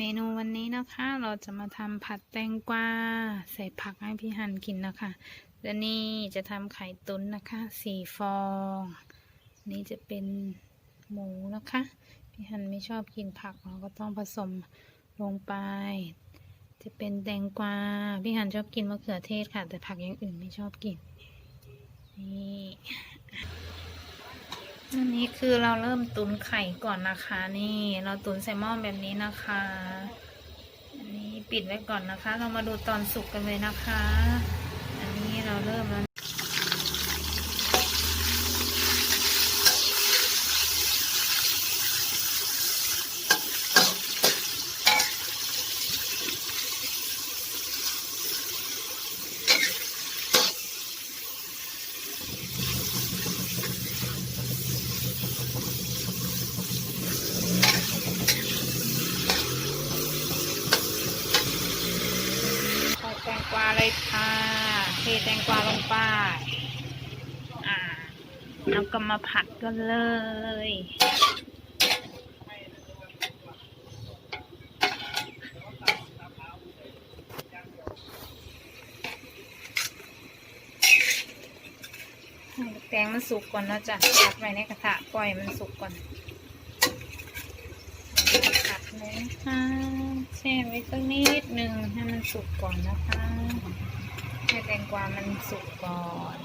เมนูวันนี้นะคะเราจะมาทำผัดแตงกวาใส่ผักให้พี่ฮันกินนะคะและนี่จะทำไข่ตุ๋นนะคะสี่ฟอง นี่จะเป็นหมูนะคะ พี่ฮันไม่ชอบกินผักเราก็ต้องผสมลงไป จะเป็นแตงกวาพี่ฮันชอบกินมะเขือเทศค่ะ แต่ผักอย่างอื่นไม่ชอบกินนี่ อันนี้คือเราเริ่มตุนไข่ก่อนนะคะ นี่เราตุนใส่หม้อแบบนี้นะคะอันนี้ปิดไว้ก่อนนะคะ เรามาดูตอนสุกกันเลยนะคะ อันนี้เราเริ่มแล้ว กวาเลยค่ะเทแตงกวาลงไปอ่าแล้วก็มาผัดกันเลยแตงมันสุกก่อนนะจ๊ะผัดไว้ในกระทะปล่อยมันสุกก่อนผัดเลยนะคะ แช่ไว้สักนิดหนึ่งให้มันสุกก่อนนะคะให้แตงกวามันสุกก่อน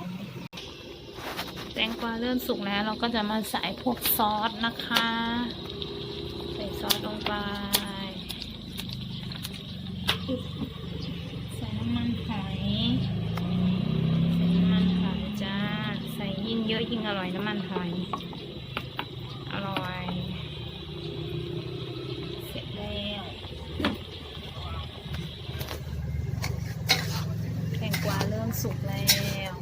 แตงกวาเริ่มสุกแล้วเราก็จะมาใส่พวกซอสนะคะ ใส่ซอสลงไป ใส่น้ำมันหอยใส่น้ำมันหอยจ้า ใส่ยิ่งเยอะยิ่งอร่อยน้ำมันหอย อร่อย สุกแล้ว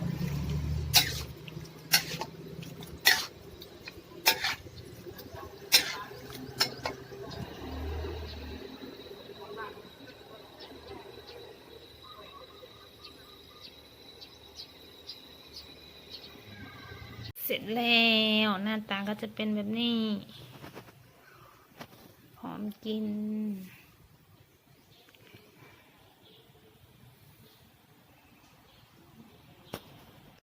เสร็จแล้วหน้าตาก็จะเป็นแบบนี้ หอมกิน